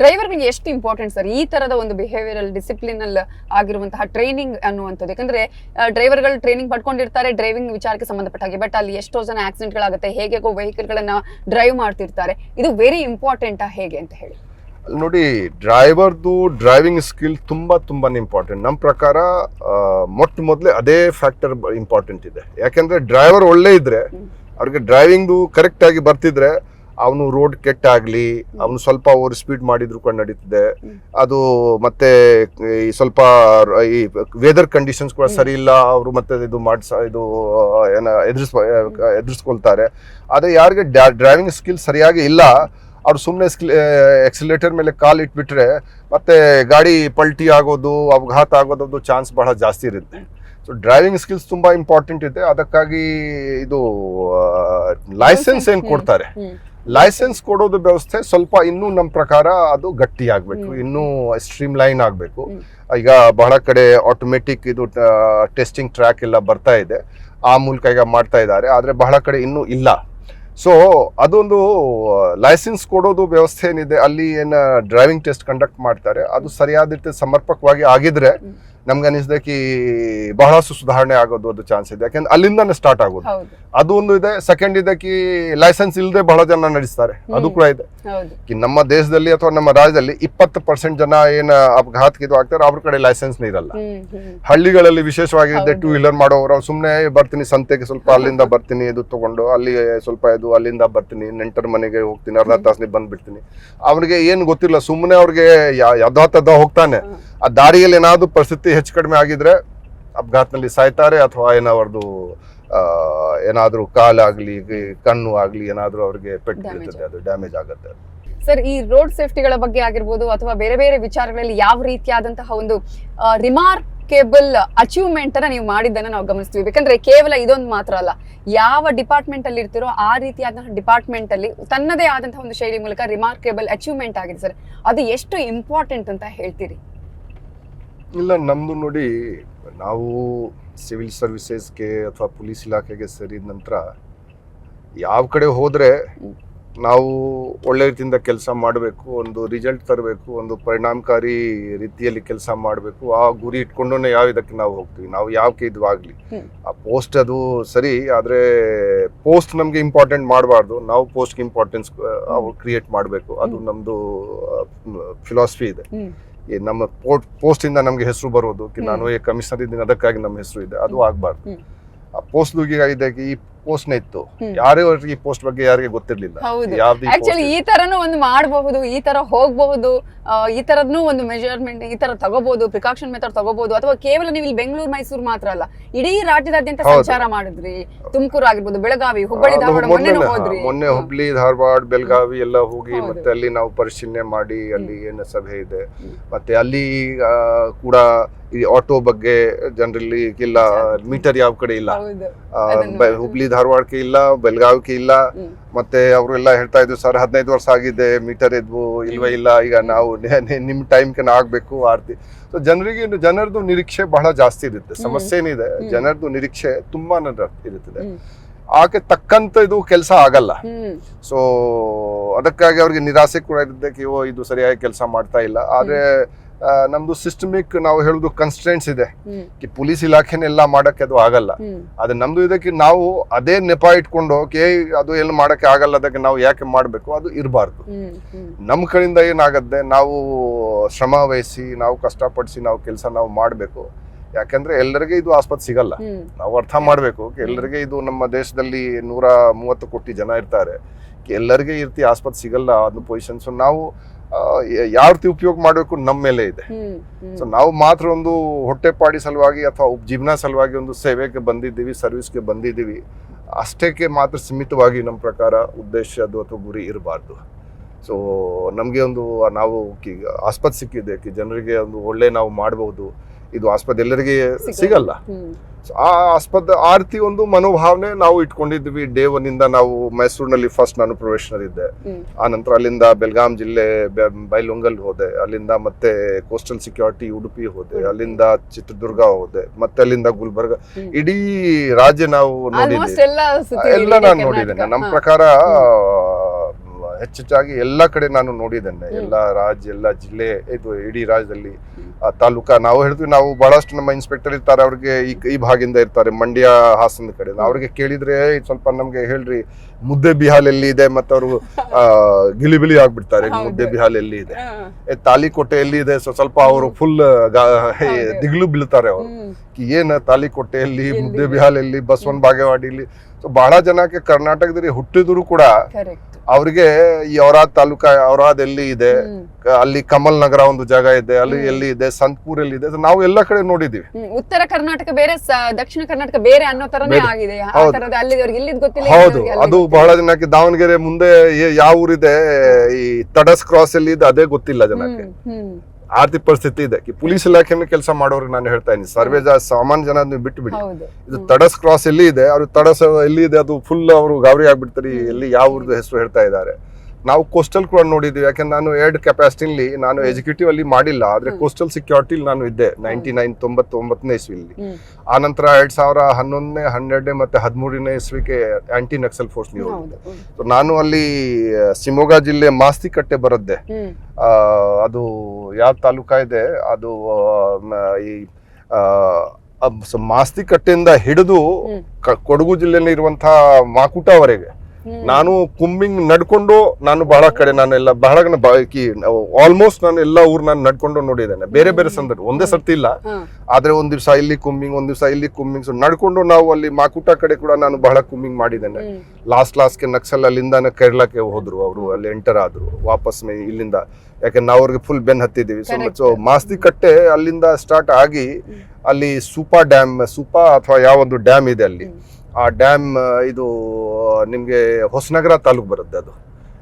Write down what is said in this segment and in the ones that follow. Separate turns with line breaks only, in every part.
ಡ್ರೈವರ್ಗಳಿಗೆ ಎಷ್ಟು important sir? ಈ ತರದ ಒಂದು ಬಿಹೇವಿಯರಲ್ ಡಿಸಿಪ್ಲಿನಲ್ ಆಗಿರುವಂತಹ ಟ್ರೈನಿಂಗ್ ಅನ್ನುವಂಥದ್ದು. ಯಾಕಂದ್ರೆ ಡ್ರೈವರ್ಗಳು ಟ್ರೈನಿಂಗ್ ಪಡ್ಕೊಂಡಿರ್ತಾರೆ ಡ್ರೈವಿಂಗ್ ವಿಚಾರಕ್ಕೆ ಸಂಬಂಧಪಟ್ಟ ಹಾಗೆ. ಬಟ್ ಅಲ್ಲಿ ಎಷ್ಟೋ ಜನ ಆಕ್ಸಿಡೆಂಟ್ಗಳಾಗುತ್ತೆ ಹೇಗೆ ವೆಹಿಕಲ್ಗಳನ್ನ ಡ್ರೈವ್ ಮಾಡ್ತಿರ್ತಾರೆ. ಇದು ವೆರಿ ಇಂಪಾರ್ಟೆಂಟ್ ಹೇಗೆ ಅಂತ ಹೇಳಿ.
ನೋಡಿ ಡ್ರೈವರ್ದು ಡ್ರೈವಿಂಗ್ ಸ್ಕಿಲ್ ತುಂಬಾ ತುಂಬಾ ಇಂಪಾರ್ಟೆಂಟ್ ನಮ್ಮ ಪ್ರಕಾರ ಮೊಟ್ಟ ಮೊದಲೇ ಅದೇ ಫ್ಯಾಕ್ಟರ್ ಇಂಪಾರ್ಟೆಂಟ್ ಇದೆ. ಯಾಕೆಂದರೆ ಡ್ರೈವರ್ ಒಳ್ಳೆ ಇದ್ರೆ ಅವ್ರಿಗೆ ಡ್ರೈವಿಂಗ್ದು ಕರೆಕ್ಟಾಗಿ ಬರ್ತಿದ್ರೆ ಅವನು ರೋಡ್ ಕೆಟ್ಟಾಗ್ಲಿ ಅವನು ಸ್ವಲ್ಪ ಓವರ್ ಸ್ಪೀಡ್ ಮಾಡಿದ್ರು ಕೂಡ ನಡೀತಿದೆ. ಅದು ಮತ್ತೆ ಈ ಸ್ವಲ್ಪ ಈ ವೆದರ್ ಕಂಡೀಷನ್ಸ್ ಕೂಡ ಸರಿ ಇಲ್ಲ. ಅವರು ಮತ್ತೆ ಇದು ಮಾಡಿಸ ಇದು ಏನ ಎದುರಿಸ್ ಎದುರಿಸ್ಕೊಳ್ತಾರೆ. ಆದರೆ ಯಾರಿಗೆ ಡ್ರೈವಿಂಗ್ ಸ್ಕಿಲ್ ಸರಿಯಾಗಿ ಇಲ್ಲ ಅವ್ರು ಸುಮ್ಮನೆ ಎಕ್ಸಿಲೇಟರ್ ಮೇಲೆ ಕಾಲ್ ಇಟ್ಬಿಟ್ರೆ ಮತ್ತೆ ಗಾಡಿ ಪಲ್ಟಿ ಆಗೋದು ಅಪಘಾತ ಆಗೋದು ಚಾನ್ಸ್ ಬಹಳ ಜಾಸ್ತಿ ಇರುತ್ತೆ. ಸೊ ಡ್ರೈವಿಂಗ್ ಸ್ಕಿಲ್ಸ್ ತುಂಬಾ ಇಂಪಾರ್ಟೆಂಟ್ ಇದೆ. ಅದಕ್ಕಾಗಿ ಇದು ಲೈಸೆನ್ಸ್ ಏನು ಕೊಡ್ತಾರೆ. ಲೈಸೆನ್ಸ್ ಕೊಡೋದು ವ್ಯವಸ್ಥೆ ಸ್ವಲ್ಪ ಇನ್ನೂ ನಮ್ಮ ಪ್ರಕಾರ ಅದು ಗಟ್ಟಿ ಆಗ್ಬೇಕು. ಇನ್ನೂ ಸ್ಟ್ರೀಮ್ ಲೈನ್ ಆಗಬೇಕು ಈಗ ಬಹಳ ಕಡೆ ಆಟೋಮೆಟಿಕ್ ಇದು ಟೆಸ್ಟಿಂಗ್ ಟ್ರ್ಯಾಕ್ ಎಲ್ಲ ಬರ್ತಾ ಇದೆ. ಆ ಮೂಲಕ ಈಗ ಮಾಡ್ತಾ ಇದ್ದಾರೆ. ಆದರೆ ಬಹಳ ಕಡೆ ಇನ್ನೂ ಇಲ್ಲ. ಸೊ ಅದೊಂದು ಲೈಸೆನ್ಸ್ ಕೊಡೋದು ವ್ಯವಸ್ಥೆ ಏನಿದೆ ಅಲ್ಲಿ ಏನು ಡ್ರೈವಿಂಗ್ ಟೆಸ್ಟ್ ಕಂಡಕ್ಟ್ ಮಾಡ್ತಾರೆ ಅದು ಸರಿಯಾದ ರೀತಿ ಸಮರ್ಪಕವಾಗಿ ಆಗಿದ್ರೆ ನಮ್ಗೆ ಅನಿಸ್ದಕ್ಕೆ ಬಹಳಷ್ಟು ಸುಧಾರಣೆ ಆಗೋದು ಅದು ಚಾನ್ಸ್ ಇದೆ. ಯಾಕಂದ್ರೆ ಅಲ್ಲಿಂದಾನೆ ಸ್ಟಾರ್ಟ್ ಆಗೋದು. ಅದು ಒಂದು ಇದೆ. ಸೆಕೆಂಡ್ ಇದಕ್ಕೆ ಲೈಸೆನ್ಸ್ ಇಲ್ಲದೆ ಬಹಳ ಜನ ನಡೆಸ್ತಾರೆ. ಅದು ಕೂಡ ಇದೆ. ಕಿ ನಮ್ಮ ದೇಶದಲ್ಲಿ ಅಥವಾ ನಮ್ಮ ರಾಜ್ಯದಲ್ಲಿ ಇಪ್ಪತ್ತು ಪರ್ಸೆಂಟ್ ಜನ ಏನ ಅಪಘಾತಕ್ಕೆ ಇದು ಆಗ್ತಾರೆ ಅವ್ರ ಕಡೆ ಲೈಸೆನ್ಸ್ ಇರಲ್ಲ ಹಳ್ಳಿಗಳಲ್ಲಿ ವಿಶೇಷವಾಗಿ
ಇದೆ
ಟೂ ವೀಲರ್ ಮಾಡೋರು. ಅವ್ರು ಸುಮ್ಮನೆ ಬರ್ತೀನಿ ಸಂತೆಗೆ ಸ್ವಲ್ಪ ಅಲ್ಲಿಂದ ಬರ್ತೀನಿ ಇದು ತಗೊಂಡು ಅಲ್ಲಿ ಸ್ವಲ್ಪ ಇದು ಅಲ್ಲಿಂದ ಬರ್ತೀನಿ ನೆಂಟರ ಮನೆಗೆ ಹೋಗ್ತೀನಿ ಅರ್ಧ ತಾಸನಿ ಬಂದ್ಬಿಡ್ತೀನಿ. ಅವ್ರಿಗೆ ಏನು ಗೊತ್ತಿಲ್ಲ ಸುಮ್ಮನೆ ಅವ್ರಿಗೆ ಯದಾ ತದ ಹೋಗ್ತಾನೆ. ಆ ದಾರಿಯಲ್ಲಿ ಏನಾದ್ರು ಪರಿಸ್ಥಿತಿ ಹೆಚ್ಚು ಕಡಿಮೆ ಆಗಿದ್ರೆ ಅಪಘಾತದಲ್ಲಿ ಸಾಯ್ತಾರೆ ಅಥವಾ ಏನವ್ರದ್ದು ಏನಾದ್ರೂ ಕಾಲಾಗ್ಲಿ ಕಣ್ಣು ಆಗ್ಲಿ ಏನಾದ್ರೂ ಅವ್ರಿಗೆ ಪೆಟ್ಟು
Damage
ಬೀಳ್ತದೆ ಅದು ಡ್ಯಾಮೇಜ್ ಆಗುತ್ತೆ.
ಸರ್ ಈ ರೋಡ್ ಸೇಫ್ಟಿಗಳ ಬಗ್ಗೆ ಆಗಿರ್ಬೋದು ಅಥವಾ ಬೇರೆ ಬೇರೆ ವಿಚಾರಗಳಲ್ಲಿ ಯಾವ ರೀತಿಯಾದಂತಹ ಒಂದು ರಿಮಾರ್ಕೇಬಲ್ ಅಚೀವ್ಮೆಂಟ್ ಅನ್ನ ನೀವು ಮಾಡಿದ್ದನ್ನ ನಾವು ಗಮನಿಸ್ತೀವಿ. ಯಾಕಂದ್ರೆ ಕೇವಲ ಇದೊಂದು ಮಾತ್ರ ಅಲ್ಲ ಯಾವ ಡಿಪಾರ್ಟ್ಮೆಂಟ್ ಅಲ್ಲಿ ಇರ್ತಿರೋ ಆ ರೀತಿಯಾದಂತಹ ಡಿಪಾರ್ಟ್ಮೆಂಟ್ ಅಲ್ಲಿ ತನ್ನದೇ ಆದಂತಹ ಒಂದು ಶೈಲಿ ಮೂಲಕ ರಿಮಾರ್ಕೇಬಲ್ ಅಚೀವ್ಮೆಂಟ್ ಆಗಿದೆ ಸರ್. ಅದು ಎಷ್ಟು ಇಂಪಾರ್ಟೆಂಟ್ ಅಂತ ಹೇಳ್ತೀರಿ?
ಇಲ್ಲ ನಮ್ದು ನೋಡಿ ನಾವು ಸಿವಿಲ್ ಸರ್ವಿಸಸ್ಗೆ ಅಥವಾ ಪೊಲೀಸ್ ಇಲಾಖೆಗೆ ಸೇರಿದ ನಂತರ ಯಾವ ಕಡೆ ಹೋದ್ರೆ ನಾವು ಒಳ್ಳೆ ರೀತಿಯಿಂದ ಕೆಲಸ ಮಾಡಬೇಕು ಒಂದು ರಿಸಲ್ಟ್ ತರಬೇಕು ಒಂದು ಪರಿಣಾಮಕಾರಿ ರೀತಿಯಲ್ಲಿ ಕೆಲಸ ಮಾಡಬೇಕು ಆ ಗುರಿ ಇಟ್ಕೊಂಡು ಯಾವ ಇದಕ್ಕೆ ನಾವು ಹೋಗ್ತೀವಿ. ನಾವು ಯಾವಕ್ಕೆ ಇದು ಆಗಲಿ. ಆ ಪೋಸ್ಟ್ ಅದು ಸರಿ ಆದರೆ ಪೋಸ್ಟ್ ನಮಗೆ ಇಂಪಾರ್ಟೆಂಟ್ ಮಾಡಬಾರ್ದು. ನಾವು ಪೋಸ್ಟ್ಗೆ ಇಂಪಾರ್ಟೆನ್ಸ್ ಕ್ರಿಯೇಟ್ ಮಾಡಬೇಕು. ಅದು ನಮ್ಮದು ಫಿಲಾಸಫಿ ಇದೆ. ಈ ನಮ್ಮ ಪೋಸ್ಟ್ ಪೋಸ್ಟ್ ಇಂದ ನಮ್ಗೆ ಹೆಸರು ಬರೋದು. ನಾನು ಕಮಿಷನರ್ ಇದ್ದೀನಿ ಅದಕ್ಕಾಗಿ ನಮ್ಮ ಹೆಸರು ಇದೆ ಅದು. ಆಗ್ಬಾರ್ದು ಆ ಪೋಸ್ಟ್ ಇದೆ ಈ ಪೋಸ್ಟ್ನೇ ಇತ್ತು. ಯಾರು ಈ ಪೋಸ್ಟ್ ಬಗ್ಗೆ ಯಾರಿಗೆ ಗೊತ್ತಿರ್ಲಿಲ್ಲ.
ಆಕ್ಚುಲಿ ಈ ತರನು ಒಂದು ಮಾಡಬಹುದು ಈ ತರ ಹೋಗಬಹುದು ಈ ತರದ್ನು ಒಂದು ಮೆಜರ್ಮೆಂಟ್ ಈ ತರ ತಗೋಬಹುದು ಪ್ರಿಕಾಕ್ಷನ್ ಮೆಥಡ್ ತಗೋಬಹುದು ಅಥವಾ ಕೇವಲ ನೀವು ಇಲ್ಲಿ ಬೆಂಗಳೂರು ಮೈಸೂರು ಮಾತ್ರ ಅಲ್ಲ ಇಡೀ ರಾಜ್ಯದಾದ್ಯಂತ ಸಂಚಾರ ಮಾಡಿದ್ರಿ. ತುಮಕೂರು ಆಗಿರ್ಬೋದು ಬೆಳಗಾವಿ ಹುಬ್ಬಳ್ಳಿ ಧಾರವಾಡ
ಮೊನ್ನೆ. ಹುಬ್ಳಿ ಧಾರವಾಡ ಬೆಳಗಾವಿ ಎಲ್ಲ ಹೋಗಿ ಮತ್ತೆ ಅಲ್ಲಿ ನಾವು ಪರಿಶೀಲನೆ ಮಾಡಿ ಅಲ್ಲಿ ಏನು ಸಭೆ ಇದೆ. ಮತ್ತೆ ಅಲ್ಲಿ ಕೂಡ ಈ ಆಟೋ ಬಗ್ಗೆ ಜನರಲ್ಲಿ ಇಲ್ಲ ಮೀಟರ್ ಯಾವ ಕಡೆ ಇಲ್ಲ. ಹುಬ್ಳಿ ಧಾರವಾಡಕ್ಕೆ ಇಲ್ಲ ಬೆಳಗಾವಿಗೆ ಇಲ್ಲ. ಮತ್ತೆ ಅವರೆಲ್ಲ ಹೇಳ್ತಾ ಇದ್ರು ಸರ್ ಹದಿನೈದು ವರ್ಷ ಆಗಿದೆ ಮೀಟರ್ ಇದ್ವು ಇಲ್ವೇ ಇಲ್ಲ ಈಗ ನಾವು ನಿಮ್ಮ ನಿಮ್ ಟೈಮ್ಗೆ ಆಗ್ಬೇಕು ಆರ್ತಿ. ಸೊ ಜನರಿಗೆ ಜನರದು ನಿರೀಕ್ಷೆ ಬಹಳ ಜಾಸ್ತಿ ಇರುತ್ತೆ. ಸಮಸ್ಯೆ ಏನಿದೆ ಜನರದು ನಿರೀಕ್ಷೆ ತುಂಬಾ ಇರುತ್ತದೆ. ಆಕೆ ತಕ್ಕಂತ ಇದು ಕೆಲಸ ಆಗಲ್ಲ. ಸೊ ಅದಕ್ಕಾಗಿ ಅವ್ರಿಗೆ ನಿರಾಸೆ ಕೂಡ ಇರುತ್ತೆ ಓ ಇದು ಸರಿಯಾಗಿ ಕೆಲಸ ಮಾಡ್ತಾ ಇಲ್ಲ. ಆದ್ರೆ ನಮ್ದು ಸಿಸ್ಟಮಿಕ್ ನಾವು ಹೇಳುದು ಕನ್ಸ್ಟೆಂಟ್ಸ್ ಇದೆ. ಪೊಲೀಸ್ ಇಲಾಖೆನೆಲ್ಲ ಮಾಡಕ್ಕೆ ಅದು ಆಗಲ್ಲ. ಅದು ನಮ್ದು ಇದಕ್ಕೆ ನಾವು ಅದೇ ನೆಪ ಇಟ್ಕೊಂಡು ಕೆ ಅದು ಏನು ಮಾಡಕ್ಕೆ ಆಗಲ್ಲ ಅದಕ್ಕೆ ನಾವು ಯಾಕೆ ಮಾಡಬೇಕು ಅದು ಇರಬಾರ್ದು. ನಮ್ಮ ಕಡೆಯಿಂದ ಏನಾಗತ್ತೆ ನಾವು ಶ್ರಮ ವಹಿಸಿ ನಾವು ಕಷ್ಟಪಡಿಸಿ ನಾವು ಕೆಲಸ ನಾವು ಮಾಡಬೇಕು. ಯಾಕಂದ್ರೆ ಎಲ್ಲರಿಗೆ ಇದು ಆಸ್ಪತ್ರೆ ಸಿಗಲ್ಲ. ನಾವು ಅರ್ಥ ಮಾಡಬೇಕು ಎಲ್ಲರಿಗೆ ಇದು ನಮ್ಮ ದೇಶದಲ್ಲಿ ನೂರ ಮೂವತ್ತು ಕೋಟಿ ಜನ ಇರ್ತಾರೆ. ಎಲ್ಲರಿಗೆ ಇರ್ತಿ ರೀತಿ ಆಸ್ಪತ್ರೆ ಸಿಗಲ್ಲ ಅದು ಪೊಸಿಷನ್ಸ್ ನಾವು ರೀತಿ ಉಪಯೋಗ ಮಾಡಬೇಕು ನಮ್ಮ ಮೇಲೆ ಇದೆ. ಸೊ ನಾವು ಮಾತ್ರ ಒಂದು ಹೊಟ್ಟೆಪಾಡಿ ಸಲುವಾಗಿ ಅಥವಾ ಜೀವನ ಸಲುವಾಗಿ ಒಂದು ಸೇವೆಗೆ ಬಂದಿದ್ದೀವಿ ಸರ್ವಿಸ್ಗೆ ಬಂದಿದ್ದೀವಿ ಅಷ್ಟಕ್ಕೆ ಮಾತ್ರ ಸೀಮಿತವಾಗಿ ನಮ್ಮ ಪ್ರಕಾರ ಉದ್ದೇಶ ಅದು ಅಥವಾ ಗುರಿ ಇರಬಾರ್ದು. ಸೊ ನಮಗೆ ಒಂದು ನಾವು ಆಸ್ಪತ್ರೆ ಸಿಕ್ಕಿದೆ ಕಿ ಜನರಿಗೆ ಒಂದು ಒಳ್ಳೆ ನಾವು ಮಾಡಬಹುದು ಇದು ಆಸ್ಪತ್ರೆ ಎಲ್ಲರಿಗೆ ಸಿಗಲ್ಲ. ಆ ಆಸ್ಪತ್ರೆ ಆ ರೀತಿ ಒಂದು ಮನೋಭಾವನೆ ನಾವು ಇಟ್ಕೊಂಡಿದ್ವಿ ಡೇ ಒನ್ ಇಂದ ನಾವು ಮೈಸೂರಿನಲ್ಲಿ ಫಸ್ಟ್ ನಾನು ಪ್ರೊಫೆಷನರ್ ಇದ್ದೆ ಆ ನಂತರ ಅಲ್ಲಿಂದ ಬೆಲ್ಗಾಂ ಜಿಲ್ಲೆ ಬೈಲುಂಗಲ್ ಹೋದೆ. ಅಲ್ಲಿಂದ ಮತ್ತೆ ಕೋಸ್ಟಲ್ ಸೆಕ್ಯೂರಿಟಿ ಉಡುಪಿ ಹೋದೆ. ಅಲ್ಲಿಂದ ಚಿತ್ರದುರ್ಗ ಹೋದೆ. ಮತ್ತೆ ಅಲ್ಲಿಂದ ಗುಲ್ಬರ್ಗ. ಇಡೀ ರಾಜ್ಯ ನಾವು ನೋಡಿದ್ದೀವಿ.
ಎಲ್ಲ
ನಾನು. ನೋಡಿದ್ದೇನೆ. ನಮ್ಮ ಪ್ರಕಾರ ಹೆಚ್ಚೆಚ್ಚಾಗಿ ಎಲ್ಲ ಕಡೆ ನಾನು ನೋಡಿದ್ದೇನೆ. ಎಲ್ಲ ರಾಜ್ಯ ಎಲ್ಲ ಜಿಲ್ಲೆ ಇದು ಇಡೀ ರಾಜ್ಯದಲ್ಲಿ ತಾಲೂಕಾ ನಾವು ಹೇಳ್ತೀವಿ ನಾವು ಬಹಳಷ್ಟು ನಮ್ಮ ಇನ್ಸ್ಪೆಕ್ಟರ್ ಇರ್ತಾರೆ ಅವ್ರಿಗೆ ಈ ಈ ಭಾಗದಿಂದ ಇರ್ತಾರೆ ಮಂಡ್ಯ ಹಾಸನದ ಕಡೆ ಅವ್ರಿಗೆ ಕೇಳಿದ್ರೆ "ಏ, ಸ್ವಲ್ಪ ನಮಗೆ ಹೇಳ್ರಿ ಮುದ್ದೆ ಬಿಹಾಲ್ ಎಲ್ಲಿ ಇದೆ ಮತ್ತೆ ಅವರು ಗಿಲಿಬಿಲಿ ಆಗ್ಬಿಡ್ತಾರೆ. ಮುದ್ದೆ ಬಿಹಾಲ್ ಎಲ್ಲಿ ಇದೆ. ತಾಲಿಕೋಟೆ ಎಲ್ಲಿ ಇದೆ ಸ್ವಲ್ಪ ಅವರು ಫುಲ್. ದಿಗ್ಲು ಬೀಳ್ತಾರೆ ಅವರು. ಏನ್ ತಾಲಿಕೋಟೆಯಲ್ಲಿ
ಎಲ್ಲಿ?
ಬಿಹಾಲ್ ಎಲ್ಲಿ ಬಸವನ್ ಬಾಗೇವಾಡಿಲಿ ಸೊ ಬಹಳ ಜನಕ್ಕೆ ಕರ್ನಾಟಕದಲ್ಲಿ ಹುಟ್ಟಿದ್ರು ಕೂಡ. ಅವ್ರಿಗೆ ಈ ಔರಾದ್ ತಾಲೂಕಾ ಔರಾದ್ ಎಲ್ಲಿ ಇದೆ ಅಲ್ಲಿ ಕಮಲ್ ನಗರ ಒಂದು ಜಾಗ ಇದೆ ಅಲ್ಲಿ. ಎಲ್ಲಿ ಇದೆ ಸಂತಪುರ್ ಎಲ್ಲಿ ಇದೆ ನಾವು ಎಲ್ಲಾ ಕಡೆ ನೋಡಿದೀವಿ.
ಉತ್ತರ ಕರ್ನಾಟಕ ಬೇರೆ ದಕ್ಷಿಣ ಕರ್ನಾಟಕ ಬೇರೆ ಅನ್ನೋ ತರನೇ ಆಗಿದೆ
ಹೌದು. ಅದು. ಬಹಳ ಜನಕ್ಕೆ ದಾವಣಗೆರೆ ಮುಂದೆ ಯಾವ ಊರಿದೆ ಈ ತಡಸ್ ಕ್ರಾಸ್ ಅಲ್ಲಿ ಇದೆ ಅದೇ ಗೊತ್ತಿಲ್ಲ ಜನಕ್ಕೆ. ಆರ್ಥಿಕ ಪರಿಸ್ಥಿತಿ ಇದೆ. ಪೊಲೀಸ್ ಇಲಾಖೆನ ಕೆಲಸ ಮಾಡೋರಿಗೆ ನಾನು ಹೇಳ್ತಾ ಇದ್ದೀನಿ. ಸರ್ವೇ ಜಾ ಸಾಮಾನ್ಯ ಜನ ನೀವು ಬಿಟ್ಟು ಬಿಡಿ. ಇದು ತಡಸ್ ಕ್ರಾಸ್ ಎಲ್ಲಿ ಇದೆ ಅವ್ರು ತಡಸ್ ಎಲ್ಲಿ ಇದೆ ಅದು ಫುಲ್ ಅವರು ಗಾಬರಿ ಆಗ್ಬಿಡ್ತಾರೆ. ಎಲ್ಲಿ ಯಾವ ಊರ್ದು ಹೆಸರು ಹೇಳ್ತಾ ಇದ್ದಾರೆ. ನಾವು ಕೋಸ್ಟಲ್ ಕೂಡ ನೋಡಿದ್ವಿ ಯಾಕಂದ್ರೆ ನಾನು ಎರಡ್ ಕೆಪಾಸಿಟಿಲಿ ನಾನು ಎಕ್ಸಿಕ್ಯೂಟಿವ್ ಅಲ್ಲಿ ಮಾಡಿಲ್ಲ. ಆದ್ರೆ ಕೋಸ್ಟಲ್ ಸೆಕ್ಯೂರಿಟಿಲಿ ನಾನು ಇದ್ದೆ. ನೈನ್ಟಿ ನೈನ್ ತೊಂಬತ್ತೊಂಬತ್ತನೇ ಇಸ್ವಿಲಿ. ಆ ನಂತರ ಎರಡ್ ಸಾವಿರ ಹನ್ನೊಂದನೇ ಹನ್ನೆರಡನೇ ಮತ್ತೆ ಹದಿಮೂರನೇ ಇಸ್ವಿಗೆ ಆಂಟಿ ನಕ್ಸಲ್ ಫೋರ್ಸ್ ನೀವು ನಾನು ಅಲ್ಲಿ ಶಿವಮೊಗ್ಗ ಜಿಲ್ಲೆ ಮಾಸ್ತಿ ಕಟ್ಟೆ
ಬರದ್ದೆ
ಆ, ಅದು ಯಾವ ತಾಲೂಕಾ ಇದೆ ಅದು ಈ ಮಾಸ್ತಿ ಕಟ್ಟೆಯಿಂದ ಹಿಡಿದು ಕೊಡಗು ಜಿಲ್ಲೆಯಲ್ಲಿ ಇರುವಂತಹ ಮಾಕುಟವರೆಗೆ. ನಾನು ಕುಂಬಿಂಗ್ ನಡ್ಕೊಂಡು ನಾನು ಬಹಳ ಕಡೆ ನಾನು ಎಲ್ಲ ಬಹಳ ಆಲ್ಮೋಸ್ಟ್ ನಾನು ಎಲ್ಲ ಊರ್ ನಾನು ನಡ್ಕೊಂಡು ನೋಡಿದ್ದೇನೆ. ಬೇರೆ ಬೇರೆ ಸಂದರ್ಭ ಒಂದೇ ಸರ್ತಿ ಇಲ್ಲ. ಆದ್ರೆ ಒಂದ್ ದಿವಸ ಇಲ್ಲಿ ಕುಂಬಿಂಗ್ ಒಂದ್ ದಿವಸ ಇಲ್ಲಿ ಕುಂಬಿಂಗ್. ಸೊ ನಡ್ಕೊಂಡು ನಾವು ಅಲ್ಲಿ ಮಾಕುಟ ಕಡೆ ಕೂಡ ನಾನು ಬಹಳ ಕುಂಬಿಂಗ್ ಮಾಡಿದ್ದೇನೆ.
ಲಾಸ್ಟ್
ಲಾಸ್ಟ್ ಲಾಸ್ಟ್ಗೆ ನಕ್ಸಲ್ ಅಲ್ಲಿಂದ ಕೇರಳಕ್ಕೆ ಹೋದ್ರು ಅವರು ಅಲ್ಲಿ ಎಂಟರ್ ಆದ್ರು. ವಾಪಸ್ ಇಲ್ಲಿಂದ. ಯಾಕಂದ್ರೆ ನಾವು ಅವ್ರಿಗೆ ಫುಲ್ ಬೆನ್ ಹತ್ತಿದ್ದೀವಿ. ಸೊ ಮಾಸ್ತಿ ಕಟ್ಟೆ ಅಲ್ಲಿಂದ ಸ್ಟಾರ್ಟ್ ಆಗಿ ಅಲ್ಲಿ ಸೂಪಾ ಡ್ಯಾಮ್ ಸೂಪಾ ಅಥವಾ ಯಾವ ಒಂದು ಡ್ಯಾಮ್ ಇದೆ ಅಲ್ಲಿ. ಆ ಡ್ಯಾಮ್ ಇದು ನಿಮಗೆ ಹೊಸನಗರ ತಾಲೂಕ್ ಬರುತ್ತೆ ಅದು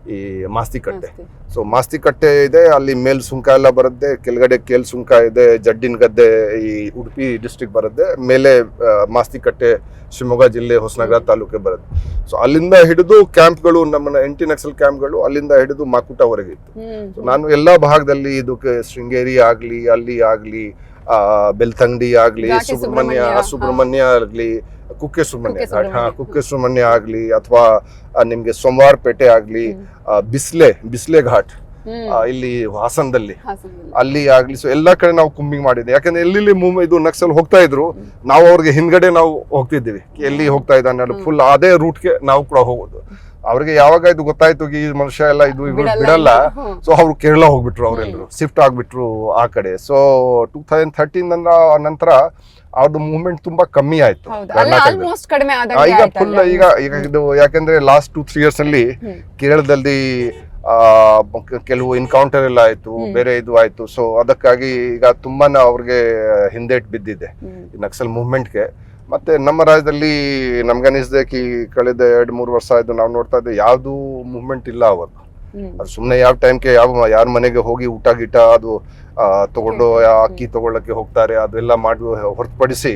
ಈ ಮಾಸ್ತಿ ಕಟ್ಟೆ
ಜಾಸ್ತಿ.
ಸೊ ಮಾಸ್ತಿ ಕಟ್ಟೆ ಇದೆ ಅಲ್ಲಿ ಮೇಲ್ ಸುಂಕ ಎಲ್ಲ ಬರುತ್ತೆ ಕೆಳಗಡೆ ಕೇಲ್ ಸುಂಕ ಇದೆ ಜಡ್ಡಿನ ಗದ್ದೆ ಈ ಉಡುಪಿ ಡಿಸ್ಟಿಕ್ ಬರುತ್ತೆ ಮೇಲೆ ಮಾಸ್ತಿಕಟ್ಟೆ ಮಾಸ್ತಿ ಕಟ್ಟೆ ಶಿವಮೊಗ್ಗ ಜಿಲ್ಲೆ ಹೊಸನಗರ ತಾಲೂಕೆ ಬರುತ್ತೆ ಸೊ ಅಲ್ಲಿಂದ ಹಿಡಿದು ಕ್ಯಾಂಪ್ಗಳು ನಮ್ಮ ಎಂಟಿ ನಕ್ಸಲ್ ಕ್ಯಾಂಪ್ಗಳು ಅಲ್ಲಿಂದ ಹಿಡಿದು ಮಾಕುಟವರೆಗೆ ಇತ್ತು
ಹ್ಮ್.
ನಾನು ಎಲ್ಲಾ ಭಾಗದಲ್ಲಿ ಇದಕ್ಕೆ ಶೃಂಗೇರಿ ಆಗಲಿ ಅಲ್ಲಿ ಆಗಲಿ ಆ ಬೆಳ್ತಂಗಡಿ ಆಗ್ಲಿ ಸುಬ್ರಹ್ಮಣ್ಯ
ಸುಬ್ರಹ್ಮಣ್ಯ,
ಆಗ್ಲಿ ಕುಕ್ಕೆ ಸುಬ್ರಹ್ಮಣ್ಯ. ಹಾ. ಕುಕ್ಕೆ ಸುಬ್ರಹ್ಮಣ್ಯ ಆಗ್ಲಿ ಅಥವಾ ನಿಮ್ಗೆ ಸೋಮವಾರಪೇಟೆ ಆಗ್ಲಿ ಬಿಸ್ಲೆ ಬಿಸ್ಲೆ ಘಾಟ್ ಇಲ್ಲಿ ಹಾಸನದಲ್ಲಿ. ಅಲ್ಲಿ ಆಗ್ಲಿ ಸೊ ಎಲ್ಲಾ ಕಡೆ ನಾವು ಕುಂಬಿಂಗ್ ಮಾಡಿದ್ವಿ. ಯಾಕಂದ್ರೆ ಎಲ್ಲಿ ಮುಂಬೈ ಇದು ನಕ್ಸಲ್ ಹೋಗ್ತಾ ಇದ್ರು ನಾವು ಅವ್ರಿಗೆ ಹಿಂದ್ಗಡೆ ನಾವು ಹೋಗ್ತಿದ್ದೀವಿ. ಎಲ್ಲಿ ಹೋಗ್ತಾ ಇದ್ದಾನೆ. ಫುಲ್ ಅದೇ ರೂಟ್ಗೆ ನಾವು ಕೂಡ ಹೋಗೋದು. ಅವ್ರಿಗೆ ಯಾವಾಗ ಇದು ಗೊತ್ತಾಯ್ತು ಈ ಮನುಷ್ಯ ಎಲ್ಲ ಇದು ಇವ್ರು
ಬಿಡಲ್ಲ.
ಸೊ ಅವ್ರು ಕೇರಳ ಹೋಗ್ಬಿಟ್ರು ಅವರೆಲ್ಲರೂ ಶಿಫ್ಟ್ ಆಗ್ಬಿಟ್ರು ಆ ಕಡೆ. ಸೊ ಟೂ ತೌಸಂಡ್ ಥರ್ಟೀನ್ ನಂತರ ಅವ್ರದ್ದು ಮೂವ್ಮೆಂಟ್ ತುಂಬಾ ಕಮ್ಮಿ ಆಯ್ತು. ಕರ್ನಾಟಕದಲ್ಲಿ. ಈಗ ಫುಲ್ ಈಗ ಈಗ ಇದು ಯಾಕಂದ್ರೆ ಲಾಸ್ಟ್ ಟೂ ತ್ರೀ ಇಯರ್ಸ್ ಅಲ್ಲಿ ಕೇರಳದಲ್ಲಿ ಕೆಲವು ಎನ್ಕೌಂಟರ್ ಎಲ್ಲ ಆಯ್ತು ಬೇರೆ ಇದು ಆಯ್ತು. ಸೊ ಅದಕ್ಕಾಗಿ ಈಗ ತುಂಬಾ ಅವ್ರಿಗೆ ಹಿಂದೇಟ್ ಬಿದ್ದಿದೆ ನಕ್ಸಲ್ ಮೂವ್ಮೆಂಟ್ಗೆ ಮತ್ತೆ ನಮ್ಮ ರಾಜ್ಯದಲ್ಲಿ ನಮ್ಗನಿಸ್ದೆ ಕಿ ಕಳೆದ ಎರಡ್ ಮೂರು ವರ್ಷ ಆಯ್ತು ನಾವು ನೋಡ್ತಾ ಇದ್ದೆ ಯಾವ್ದು ಮೂವ್ಮೆಂಟ್ ಇಲ್ಲ
ಹ್ಮ್.
ಅದು ಸುಮ್ಮನೆ ಯಾವ ಟೈಮ್ಗೆ ಯಾವ ಯಾರ ಮನೆಗೆ ಹೋಗಿ ಊಟ ಗೀಟ ಅದು ತಗೊಂಡು ಅಕ್ಕಿ ತಗೊಳ್ಳಕ್ಕೆ ಹೋಗ್ತಾರೆ ಅದೆಲ್ಲ ಮಾಡ್ ಹೊರತುಪಡಿಸಿ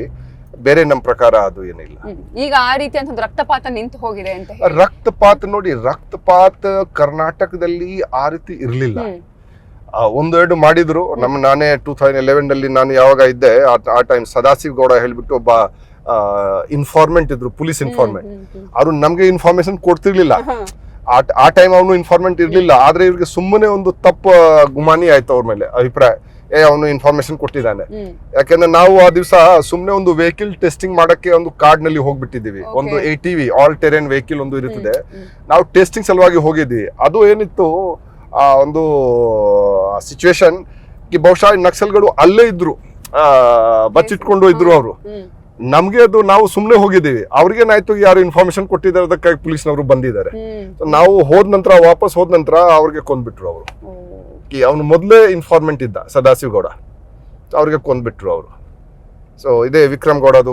ಬೇರೆ ನಮ್ಮ ಪ್ರಕಾರ ಅದು ಏನಿಲ್ಲ.
ಈಗ ಆ ರೀತಿ ಅಂತ ರಕ್ತಪಾತ ನಿಂತು ಹೋಗಿದೆ ಅಂತ
ರಕ್ತಪಾತ ನೋಡಿ ರಕ್ತಪಾತ ಕರ್ನಾಟಕದಲ್ಲಿ ಆ ರೀತಿ ಇರ್ಲಿಲ್ಲ. ಒಂದೆರಡು ಮಾಡಿದ್ರು. ನಮ್ಮ ನಾನೇ ಟೂ ತೌಸಂಡ್ ಎಲೆವೆನ್ ಅಲ್ಲಿ ನಾನು ಯಾವಾಗ ಇದ್ದೆ ಆ- ಟೈಮ್ ಸದಾಶಿವ್ ಗೌಡ ಹೇಳ್ಬಿಟ್ಟು ಒಬ್ಬ ಇನ್ಫಾರ್ಮೆಂಟ್ ಇದ್ರು ಪೊಲೀಸ್ ಇನ್ಫಾರ್ಮೆಂಟ್ ಅವರು ನಮ್ಗೆ ಇನ್ಫಾರ್ಮೇಶನ್ ಕೊಡ್ತಿರ್ಲಿಲ್ಲ. ಆ- ಟೈಮ್ ಅವನು ಇನ್ಫಾರ್ಮೆಂಟ್ ಇರಲಿಲ್ಲ. ಆದ್ರೆ ಇವ್ರಿಗೆ ಸುಮ್ಮನೆ ಒಂದು ತಪ್ಪು ಗುಮಾನಿ ಆಯ್ತು ಅವ್ರ ಮೇಲೆ ಅಭಿಪ್ರಾಯ. ಏ ಅವನು ಇನ್ಫಾರ್ಮೇಶನ್ ಕೊಟ್ಟಿದ್ದಾನೆ. ಯಾಕೆಂದ್ರೆ ನಾವು ಆ ದಿವಸ ಸುಮ್ಮನೆ ಒಂದು ವೆಹಿಕಲ್ ಟೆಸ್ಟಿಂಗ್ ಮಾಡಕ್ಕೆ ಒಂದು ಕಾರ್ಡ್ನಲ್ಲಿ
ಹೋಗ್ಬಿಟ್ಟಿದ್ದೀವಿ
ಒಂದು A T V all terrain vehicle ಒಂದು ಇರುತ್ತದೆ. ನಾವು ಟೆಸ್ಟಿಂಗ್ ಸಲುವಾಗಿ ಹೋಗಿದ್ವಿ ಅದು ಏನಿತ್ತು ಆ ಒಂದು ಸಿಚುವೇಶನ್ ಬಹುಶಃ ನಕ್ಸಲ್ಗಳು ಅಲ್ಲೇ ಇದ್ರು. ಬಚ್ಚಿಟ್ಕೊಂಡು ಇದ್ರು ಅವರು. ನಮ್ಗೆ ಅದು ನಾವು ಸುಮ್ಮನೆ ಹೋಗಿದ್ದೀವಿ. ಅವ್ರಿಗೇನಾಯ್ತು ಯಾರು ಇನ್ಫಾರ್ಮೇಶನ್ ಕೊಟ್ಟಿದ್ದಾರೆ ಅದಕ್ಕಾಗಿ ಪೊಲೀಸ್ನವರು ಬಂದಿದ್ದಾರೆ. ನಾವು ಹೋದ ನಂತರ ವಾಪಸ್ ಹೋದ ನಂತರ ಅವ್ರಿಗೆ ಕೊಂದ್ಬಿಟ್ರು ಅವರು. ಅವನು ಮೊದಲೇ ಇನ್ಫಾರ್ಮೆಂಟ್ ಇದ್ದ ಸದಾಶಿವ್ ಗೌಡ. So ಅವ್ರಿಗೆ ಕೊಂದ್ಬಿಟ್ರು ಅವರು. ಸೊ ಇದೇ ವಿಕ್ರಮ್ ಗೌಡದು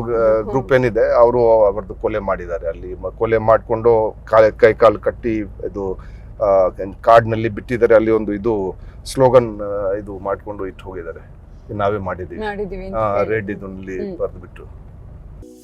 ಗ್ರೂಪ್ ಏನಿದೆ ಅವರು ಅವ್ರದ್ದು ಕೊಲೆ ಮಾಡಿದ್ದಾರೆ. ಅಲ್ಲಿ ಕೊಲೆ ಮಾಡಿಕೊಂಡು ಕಾಲ ಕೈ ಕಾಲು ಕಟ್ಟಿ ಇದು ಕಾರ್ಡ್ನಲ್ಲಿ ಬಿಟ್ಟಿದ್ದಾರೆ. ಅಲ್ಲಿ ಒಂದು ಇದು ಸ್ಲೋಗನ್ ಇದು ಮಾಡ್ಕೊಂಡು ಇಟ್ಟು ಹೋಗಿದ್ದಾರೆ. ನಾವೇ ಮಾಡಿದ್ದೀವಿ. ರೆಡ್
ಬರೆದ್ಬಿಟ್ಟು
ಬರೆದು ಬಿಟ್ಟು